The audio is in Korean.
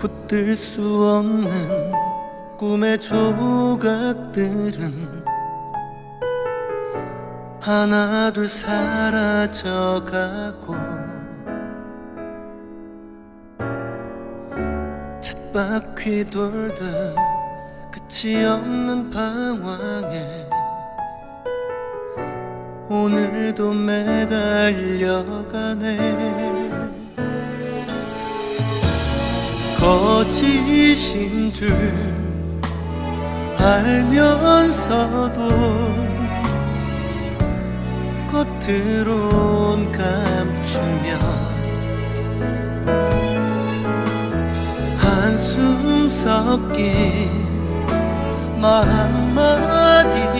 붙들 수 없는 꿈의 조각들은 하나 둘 사라져가고 쳇바퀴 돌듯 끝이 없는 방황에 오늘도 매달려가네 거짓인 줄 알면서도 겉으론 감추며 한숨 섞인 말 한마디